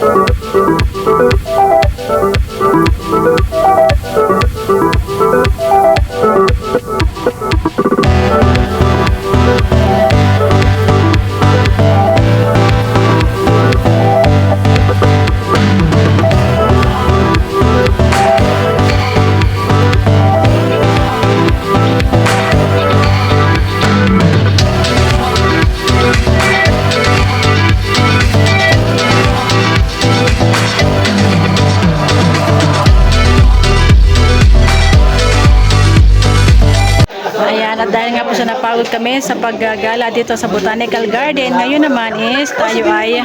Ayan, at dahil nga po sa napagod kami sa paggagala dito sa Botanical Garden, ngayon naman is tayo ay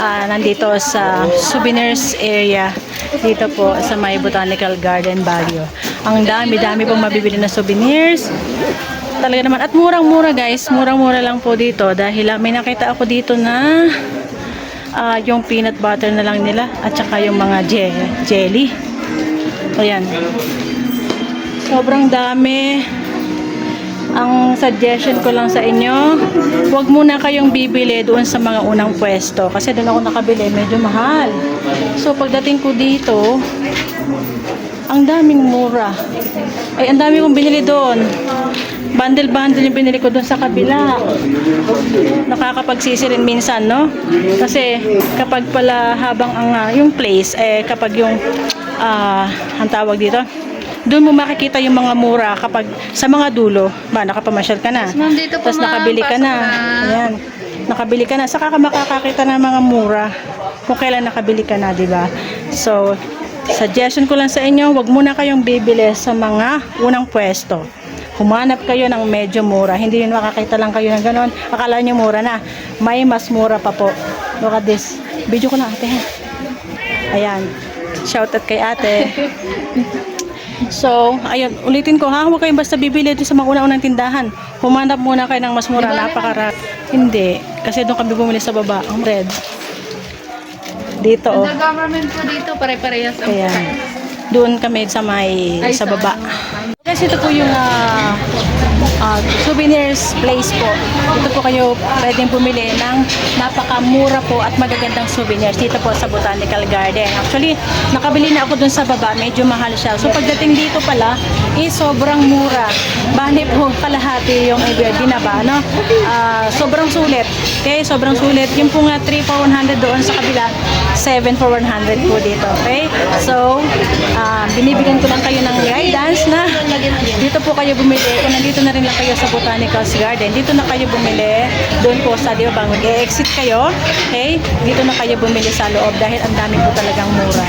ah, nandito sa souvenirs area dito po sa may Botanical Garden Baguio. Ang dami-dami pong mabibili na souvenirs. Talaga naman. At murang-mura guys. Murang-mura lang po dito dahil ah, may nakita ako dito na ah, yung peanut butter na lang nila at saka yung mga je- jelly. Ayan. Sobrang dami. Ang suggestion ko lang sa inyo, huwag muna kayong bibili doon sa mga unang pwesto. Kasi doon ako nakabili, medyo mahal. So, pagdating ko dito, ang daming mura. Ay, ang dami kong binili doon. Bundle-bundle yung binili ko doon sa kabila. Nakakapagsisi rin minsan, no? Kasi kapag pala habang ang ah, yung place, eh kapag yung ah, ang tawag dito, doon mo makikita yung mga mura kapag sa mga dulo, ba nakapamasyal ka na. Ma'am, dito po, Tapos nakabili ka na. Ayan. Nakabili ka na. Saka ka makakakita ng mga mura kung kailan nakabili ka na, di ba? So, suggestion ko lang sa inyo, wag muna kayong bibili sa mga unang pwesto. Humanap kayo ng medyo mura. Hindi yun makakita lang kayo ng ganon. Akala nyo mura na. May mas mura pa po. Look at this. Video ko na ate. Ayan. Shout out kay ate. So, ayun, ulitin ko ha, huwag kayong basta bibili doon sa mga una-unang tindahan. Humanap muna kayo ng mas mura, napakara. Hindi, kasi doon kami bumili sa baba, ang red. Dito, oh. Under government po dito, pare-parehas ang price. doon kami sa may, Ay, sa sa baba. ano? Guys, ito po yung ah, ah, souvenirs place po. Dito po kayo pwedeng bumili ng napakamura po at magagandang souvenirs dito po sa Botanical Garden. Actually, nakabili na ako dun sa baba. Medyo mahal siya. So, pagdating dito pala, is sobrang mura. Bali po kalahati yung eh, binaba, no? Ah, sobrang sulit. Okay, sobrang sulit. Yung po nga 3 for 100 doon sa kabila, 7 for 100 po dito. Okay? So, ah, binibigyan ko lang kayo ng dito po kayo bumili. Kung nandito na rin lang kayo sa Botanicals Garden, dito na kayo bumili. Doon po sa 'di Diabang, e-exit kayo. Okay? Dito na kayo bumili sa loob dahil ang dami po talagang mura.